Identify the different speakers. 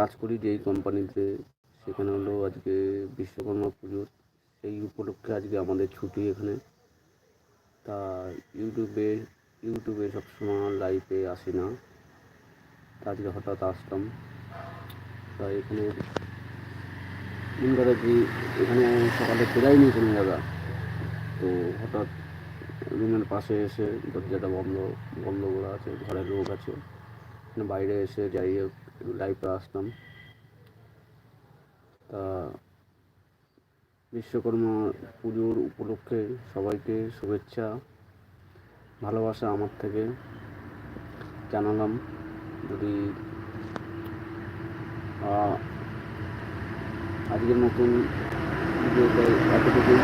Speaker 1: কাজ করি, যেই কোম্পানিতে সেখানে হলো আজকে বিশ্বকর্মা পুজোর, সেই উপলক্ষে আজকে আমাদের ছুটি এখানে। তা ইউটিউবে ইউটিউবে সবসময় লাইভে আসি না। আজকে হঠাৎ আসলাম। তা এখানে মেন কথা কি এখানে সকালে ফেরাইনি কোনো জায়গা তো হঠাৎ রুমের পাশে এসে দরজাটা বন্ধ বন্ধ করা আছে ঘরের লোক আছে। বাইরে এসে যাই হোক লাইভে আসলাম তা বিশ্বকর্মা পুজোর উপলক্ষে সবাইকে শুভেচ্ছা, ভালোবাসা আমার থেকে জানালাম। যদি আজকের মতন এতটুকুই।